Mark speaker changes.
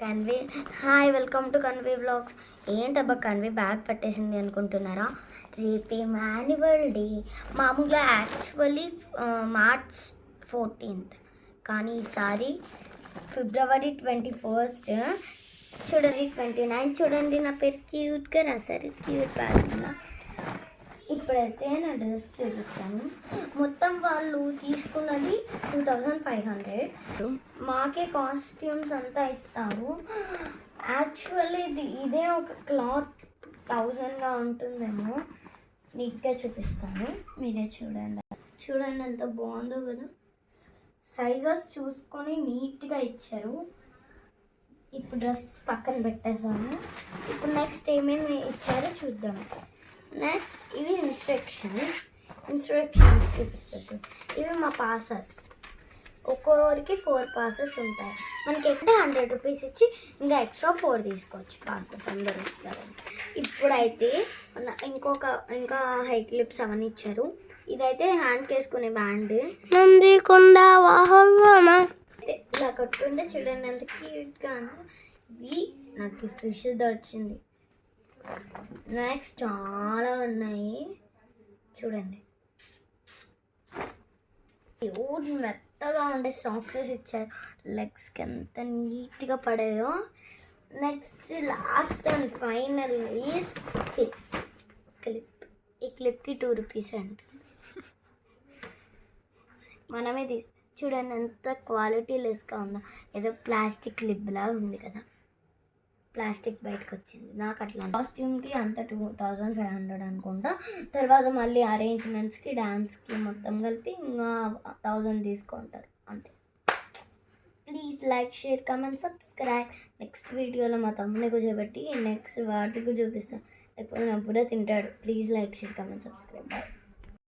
Speaker 1: Kanve hi welcome to Kanve blogs. ఏంటబ్బా convey bag పట్టేసింది అనుకుంటున్నారా? రేపే యాన్యువల్ డే. మామూలుగా యాక్చువల్లీ మార్చ్ ఫోర్టీన్త్. కానీ ఈసారి ఫిబ్రవరి ట్వంటీ ఫస్ట్. చూడండి ట్వంటీ నైన్. చూడండి నా పేరు క్యూట్గా రాశారు క్యూట్ బ్యాగ్ ఇప్పుడైతే నా డ్రెస్ చూపిస్తాను. మొత్తం వాళ్ళు తీసుకున్నది టూ థౌజండ్ ఫైవ్ హండ్రెడ్ మాకే కాస్ట్యూమ్స్ అంతా ఇస్తారు. యాక్చువల్లీ ఇది ఇదే ఒక క్లాత్ థౌజండ్గా ఉంటుందేమో. నీట్గా చూపిస్తాను. మీరే చూడండి. చూడండి ఎంత బాగుందో కదా. సైజెస్ చూసుకొని నీట్గా ఇచ్చారు. ఇప్పుడు డ్రెస్ పక్కన పెట్టేసాను ఇప్పుడు నెక్స్ట్ ఏమేమి ఇచ్చారో చూద్దాం. నెక్స్ట్ ఇవి ఇన్స్ట్రక్షన్స్ ఇన్స్ట్రక్షన్స్ చూపిస్తా చూడు ఇవి మా పాసెస్ ఒక్కొక్కరికి ఫోర్ పాసెస్ ఉంటాయి. మనకి ఎక్కడ హండ్రెడ్ రూపీస్ ఇచ్చి ఇంకా ఎక్స్ట్రా ఫోర్ తీసుకోవచ్చు పాసెస్ అందరు ఇస్తారు. ఇప్పుడైతే ఇంకొక ఇంకా హై క్లిప్స్ అవన్నీ ఇచ్చారు. ఇదైతే హ్యాండ్కి వేసుకునే బ్యాండ్
Speaker 2: నంది కొండ వాహన
Speaker 1: అయితే ఇలా కట్టుకుంటే చూడండి ఎంత క్యూట్గా ఉందో. ఇవి నాకు ఫిష్ వచ్చింది. నెక్స్ట్ చాలా ఉన్నాయి. చూడండి. క్యూట్ మెత్తగా ఉండే సాఫ్ట్వేర్స్ ఇచ్చారు. లెగ్స్కి ఎంత నీట్గా పడాయో. Next last and final is clip clip ఈ క్లిప్కి టూ రూపీస్ అంట. మనమే తీసు చూడండి ఎంత క్వాలిటీ లెస్గా ఉందో. ఏదో ప్లాస్టిక్ లిబ్లా ఉంది కదా. ప్లాస్టిక్ బయటకు వచ్చింది నాకు అట్లా కాస్ట్యూమ్కి అంత టూ థౌజండ్ ఫైవ్ హండ్రెడ్ అనుకుంటా. తర్వాత మళ్ళీ అరేంజ్మెంట్స్కి డ్యాన్స్కి మొత్తం కలిపి ఇంకా థౌజండ్ తీసుకుంటారు. అంతే. Please like share comment subscribe. Next వీడియోలో మా తమ్ముని కూర్చోబెట్టి నెక్స్ట్ వాటికి చూపిస్తాను లేకపోతే అప్పుడే తింటాడు. Please like share comment subscribe. Bye.